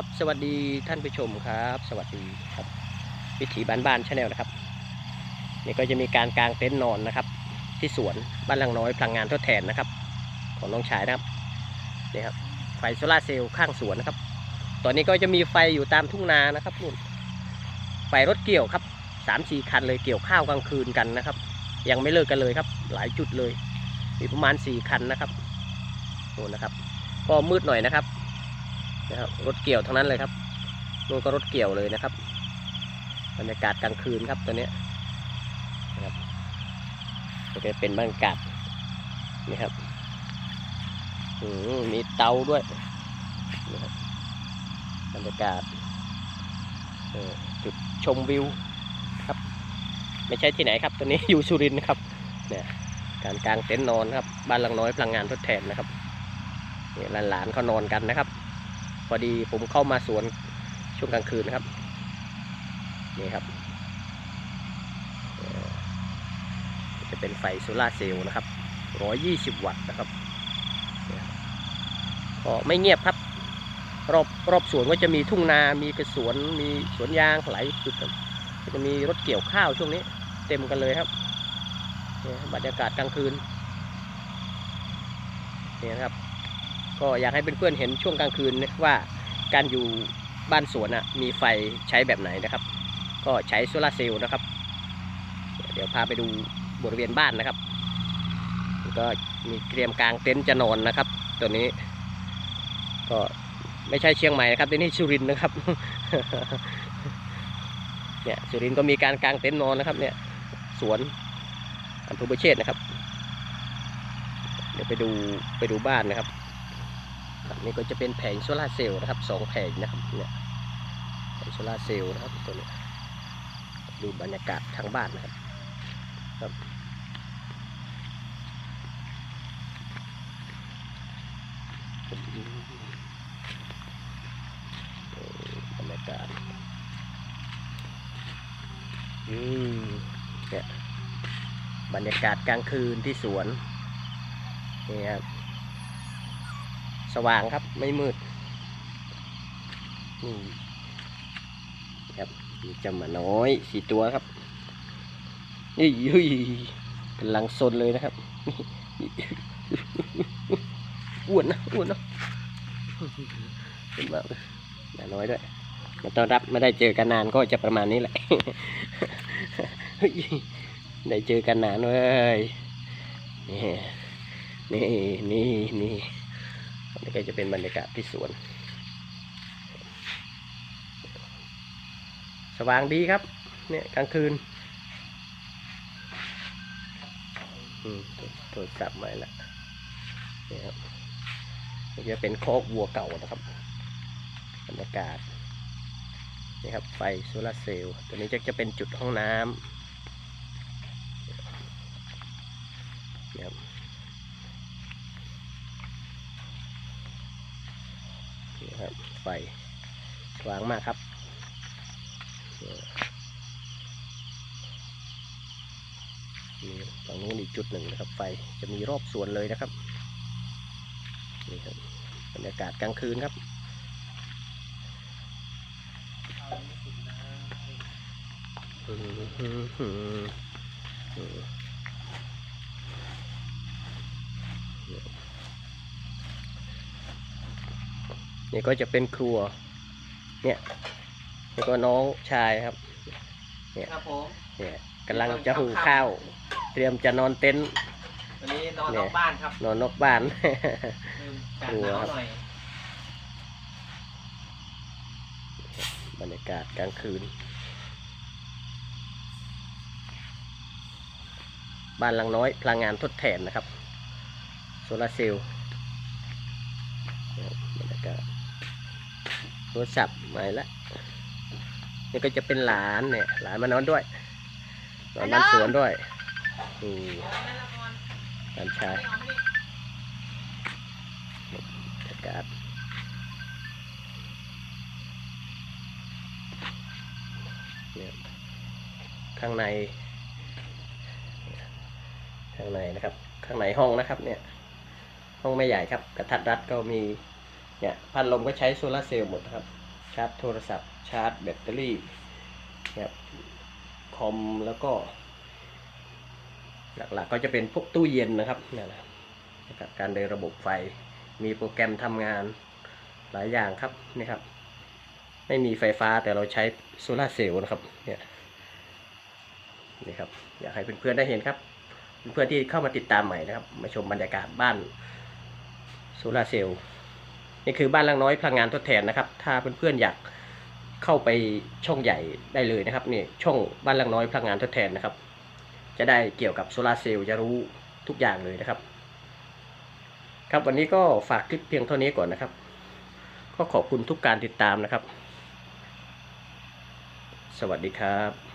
ครับ สวัสดีท่านผู้ชมครับ สวัสดีครับ วิถีบ้านบ้านชาแนลนะครับนี่ก็จะมีการกางเต็นท์นอนนะครับ ที่สวนบ้านลังน้อยพลังงานทดแทนนะครับ ของน้องชายนะครับนี่ครับไฟโซลาเซลล์ข้างสวนนะครับ ตอนนี้ก็จะมีไฟอยู่ตามทุ่งนานะครับนู่นไฟรถเกี่ยวครับสามสี่คันเลยเกี่ยวข้าวกลางคืนกันนะครับ ยังไม่เลิกกันเลยครับ หลายจุดเลย มีประมาณสี่คันนะครับนู่นนะครับ ก็มืดหน่อยนะครับ นะครับรถเกี่ยวทั้งนั้นเลยครับนู่นก็รถเกี่ยวเลยนะครับบรรยากาศกลางคืนครับตัวนี้นะครับก็จะเป็นบรรยากาศนี่ครับมีเตาด้วยนะครับบรรยากาศจุดชมวิวครับ ไม่ใช่ที่ไหนครับ ตัวนี้อยู่สุรินทร์ครับเนี่ยการกางเต็นท์นอนครับ บ้านหลังน้อยพลังงานทดแทนนะครับเนี่ยหลานๆเขานอนกันนะครับ พอดีผมเข้ามาสวนช่วงกลางคืนนะครับ นี่ครับ จะเป็นไฟโซลาเซลล์นะครับ 120 วัตต์นะครับก็ไม่เงียบครับ รอบรอบสวนก็จะมีทุ่งนา มีกระสวน มีสวนยางหลายจุดครับก็จะมีรถเกี่ยวข้าวช่วงนี้ เต็มกันเลยครับบรรยากาศกลางคืนนี่นะครับ ก็อยากให้เพื่อนๆเห็นช่วงกลางคืนว่าการอยู่บ้านสวนอะมีไฟใช้แบบไหนนะครับ ก็ใช้โซลาเซลล์นะครับ เดี๋ยวพาไปดูบริเวณบ้านนะครับ ก็มีเตรียมกลางเต็นท์จะนอนนะครับ ตัวนี้ ก็ไม่ใช่เชียงใหม่นะครับที่นี่สุรินทร์นะครับเนี่ยสุรินทร์ก็มีการกางเต็นท์นอนนะครับ เนี่ยสวนอำเภอบุเชษนะครับ เดี๋ยวไปดูไปดูบ้านนะครับ นี่ก็จะเป็นแผงโซลาเซลล์นะครับสองแผงนะครับเนี่ยแผงโซลาเซลล์นะครับตัวนี้ดูบรรยากาศทางบ้านนะครับครับบรรยากาศอืมเนี่ยบรรยากาศกลางคืนที่สวนนี่ครับ สว่างครับไม่มืดนี่ครับมีจำมาน้อยสี่ตัวครับนี่ยุยกำลังซนเลยนะครับอ้วนนะอ้วนนะเป็นแบบหมาน้อยด้วยมาต้อนรับไม่ได้เจอกันนานก็จะประมาณนี้แหละได้เจอกันนานเว้ยนี่นี่นี่นี่ นี่ก็จะเป็นบรรยากาศที่สวน สว่างดีครับ เนี่ยกลางคืนอืมโทรศัพท์ใหม่ละนี่ครับนี่จะเป็นโคกวัวเก่านะครับบรรยากาศนี่ครับไฟโซลาเซลล์ตัวนี้จะจะเป็นจุดห้องน้ำนี่ครับ นี่ครับไฟสว่างมากครับนี่ฝั่งนู้นอีกจุดหนึ่งนะครับ ไฟจะมีรอบสวนเลยนะครับนี่ครับบรรยากาศกลางคืนครับ อืมอืมอืมอืมนี่ก็จะเป็นครัว เนี่ยแล้วก็น้องชายครับครับผมเนี่ยกำลังจะหุงข้าว เตรียมจะนอนเต็นท์วันนี้นอนเนี่ยนอกบ้านครับนอนนอกบ้านลืมกันหนาวหน่อยบรรยากาศกลางคืน บ้านหลังน้อยพลังงานทดแทนนะครับ โซลาร์เซลล์นะครับบรรยากาศ โทรศัพท์ใหม่ละนี่ก็จะเป็นหลานเนี่ย หลานมานอนด้วยนอนบ้านสวนด้วยนี่หลานชายบรรยากาศเนี่ยข้างใน ข้างในนะครับ ข้างในห้องนะครับ เนี่ย ห้องไม่ใหญ่ครับ กระทัดรัดก็มี เนี่ยพัดลมก็ใช้โซลาเซลล์หมดครับ ชาร์จโทรศัพท์ ชาร์จแบตเตอรี่นะครับคอมแล้วก็ หลักๆก็จะเป็นพวกตู้เย็นนะครับเนี่ยนะนะครับการเดินระบบไฟ มีโปรแกรมทำงานหลายอย่างครับนี่ครับ ไม่มีไฟฟ้าแต่เราใช้โซลาเซลล์นะครับเนี่ยนี่ครับอยากให้เพื่อนๆได้เห็นครับ เพื่อนๆที่เข้ามาติดตามใหม่นะครับ มาชมบรรยากาศบ้านโซลาเซลล์ นี่คือบ้านหลังน้อยพลังงานทดแทนนะครับ ถ้าเพื่อนๆอยากเข้าไปช่องใหญ่ได้เลยนะครับนี่ช่องบ้านหลังน้อยพลังงานทดแทนนะครับ จะได้เกี่ยวกับโซลาร์เซลล์จะรู้ทุกอย่างเลยนะครับ ครับวันนี้ก็ฝากคลิปเพียงเท่านี้ก่อนนะครับ ก็ขอบคุณทุกการติดตามนะครับ สวัสดีครับ